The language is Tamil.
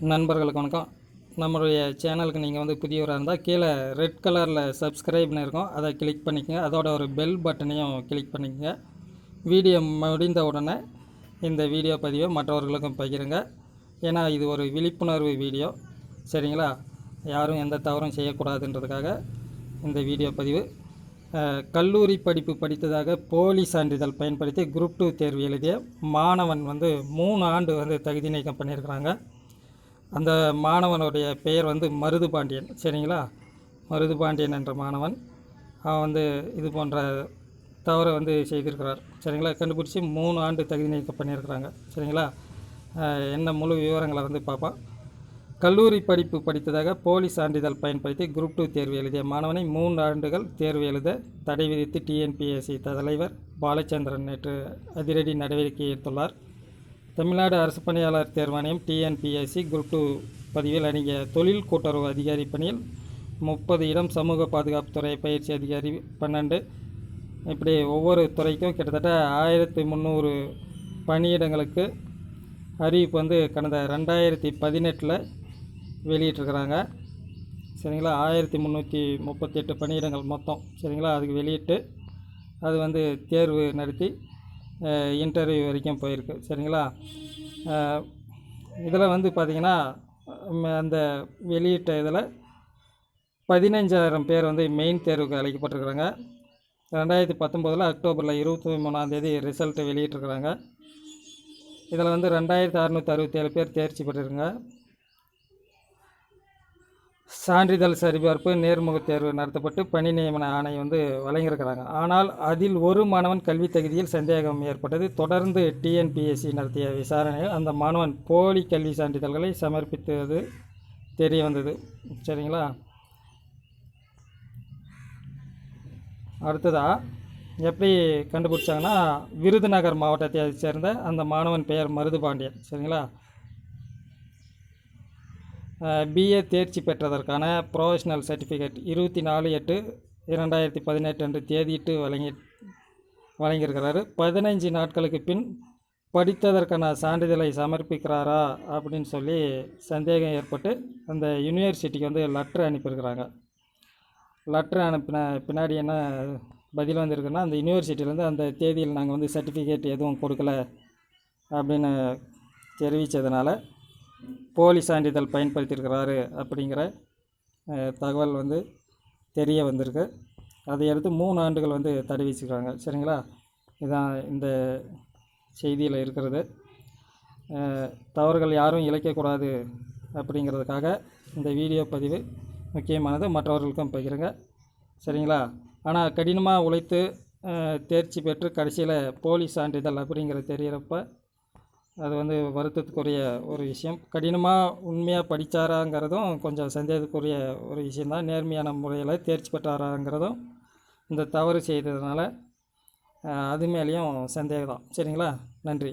நண்பர்களுக்கு வணக்கம். நம்மளுடைய சேனலுக்கு நீங்கள் வந்து புதியவராக இருந்தால் கீழே ரெட் கலரில் சப்ஸ்கிரைப்னு இருக்கும். அதை கிளிக் பண்ணிக்கோங்க. அதோட ஒரு பெல் பட்டனையும் கிளிக் பண்ணிக்கங்க. வீடியோ முடிந்த உடனே இந்த வீடியோ பதிவை மற்றவர்களுக்கும் பகிருங்க. ஏன்னா இது ஒரு விழிப்புணர்வு வீடியோ. சரிங்களா? யாரும் எந்த தவறும் செய்யக்கூடாதுன்றதுக்காக இந்த வீடியோ பதிவு. கல்லூரி படிப்பு படித்ததாக போலி சான்றிதழ் பயன்படுத்தி குரூப் டூ தேர்வு எழுதிய மாணவன் வந்து மூணு ஆண்டு வந்து தகுதி நீக்கம் பண்ணியிருக்கிறாங்க. அந்த மாணவனுடைய பெயர் வந்து மருது பாண்டியன். சரிங்களா? மருது பாண்டியன் என்ற மாணவன். அவன் வந்து இது போன்ற தவறை வந்து செய்திருக்கிறார். சரிங்களா? கண்டுபிடிச்சி மூணு ஆண்டு தகுதி நீக்கம் பண்ணியிருக்கிறாங்க. சரிங்களா? என்ன முழு விவரங்களை வந்து பார்ப்போம். கல்லூரி படிப்பு படித்ததாக போலி சான்றிதழ் பயன்படுத்தி குரூப் டூ தேர்வு எழுதிய மாணவனை மூன்று ஆண்டுகள் தேர்வு எழுத தடை விதித்து டிஎன்பிஎஸ்சி தலைவர் பாலச்சந்திரன் நேற்று அதிரடி நடவடிக்கை எடுத்துள்ளார். தமிழ்நாடு அரசு பணியாளர் தேர்வாணையம் டிஎன்பிஎஸ்சி குரூப் டூ பதிவில் அடங்கிய தொழில் கூட்டுறவு அதிகாரி பணியில் முப்பது இடம் சமூக பாதுகாப்பு துறை பயிற்சி அதிகாரி பன்னெண்டு. இப்படி ஒவ்வொரு துறைக்கும் கிட்டத்தட்ட ஆயிரத்தி முந்நூறு பணியிடங்களுக்கு அறிவிப்பு வந்து கடந்த ரெண்டாயிரத்தி பதினெட்டில் வெளியிட்டிருக்கிறாங்க. சரிங்களா? ஆயிரத்தி முந்நூற்றி முப்பத்தெட்டு பணியிடங்கள் மொத்தம். சரிங்களா? அதுக்கு வெளியிட்டு அது வந்து தேர்வு நடத்தி இன்டர்வியூ வரைக்கும் போயிருக்கு. சரிங்களா? இதில் வந்து பார்த்திங்கன்னா அந்த வெளியிட்ட இதில் பதினஞ்சாயிரம் பேர் வந்து மெயின் தேர்வுக்கு அழைக்கப்பட்டிருக்கிறாங்க ரெண்டாயிரத்தி பத்தொம்போதில் அக்டோபரில் இருபத்தி மூணாந்தேதி ரிசல்ட்டு வெளியிட்டிருக்கிறாங்க. இதில் வந்து ரெண்டாயிரத்தி அறநூற்றி அறுபத்தேழு பேர் தேர்ச்சி பெற்றிருக்காங்க. சான்றிதழ் சரிபார்ப்பு நேர்முகத் தேர்வு நடத்தப்பட்டு பணி நியமன ஆணை வந்து வழங்கியிருக்கிறாங்க. ஆனால் அதில் ஒரு மாணவன் கல்வி தகுதியில் சந்தேகம் ஏற்பட்டது. தொடர்ந்து டிஎன்பிஎஸ்சி நடத்திய விசாரணையில் அந்த மாணவன் போலி கல்வி சான்றிதழ்களை சமர்ப்பித்தது தெரிய வந்தது. சரிங்களா? அடுத்ததா எப்படி கண்டுபிடிச்சாங்கன்னா விருதுநகர் மாவட்டத்தை சேர்ந்த அந்த மாணவன் பெயர் மருது பாண்டியன். சரிங்களா? பிஏ தேர்ச்சி பெற்றதற்கான ப்ரொஃபஷனல் சர்டிஃபிகேட் இருபத்தி நாலு எட்டு இரண்டாயிரத்தி பதினெட்டு அன்று தேதியிட்டு வழங்கி வழங்கியிருக்கிறாரு. பதினைஞ்சு நாட்களுக்கு பின் படித்ததற்கான சான்றிதழை சமர்ப்பிக்கிறாரா அப்படின்னு சொல்லி சந்தேகம் ஏற்பட்டு அந்த யூனிவர்சிட்டிக்கு வந்து லெட்ரு அனுப்பியிருக்கிறாங்க. லெட்ரு அனுப்பின பின்னாடி என்ன பதில் வந்திருக்குன்னா அந்த யூனிவர்சிட்டியிலேருந்து அந்த தேதியில் நாங்கள் வந்து சர்டிஃபிகேட் எதுவும் கொடுக்கல அப்படின்னு தெரிவித்ததுனால போலி சான்றிதழ் பயன்படுத்தியிருக்கிறாரு அப்படிங்கிற தகவல் வந்து தெரிய வந்திருக்கு. அதையடுத்து மூணு ஆண்டுகள் வந்து தடை வச்சுருக்காங்க சரிங்களா? இதான் இந்த செய்தியில் இருக்கிறது. தவறுகள் யாரும் இழைக்கக்கூடாது அப்படிங்கிறதுக்காக இந்த வீடியோ பதிவு முக்கியமானது. மற்றவர்களுக்கும் பகிருங்க. சரிங்களா? ஆனால் கடினமாக உழைத்து தேர்ச்சி பெற்று கடைசியில் போலி சான்றிதழ் அப்படிங்கிறது தெரிகிறப்ப அது வந்து வருத்தத்துக்குரிய ஒரு விஷயம். கடினமாக உண்மையாக படித்தாராங்கிறதும் கொஞ்சம் சந்தேகத்துக்குரிய ஒரு விஷயந்தான் நேர்மையான முறையில் தேர்ச்சி பெற்றாராங்கிறதும் இந்த தவறு செய்ததுனால அது மேலேயும் சந்தேகம் தான் சரிங்களா? நன்றி.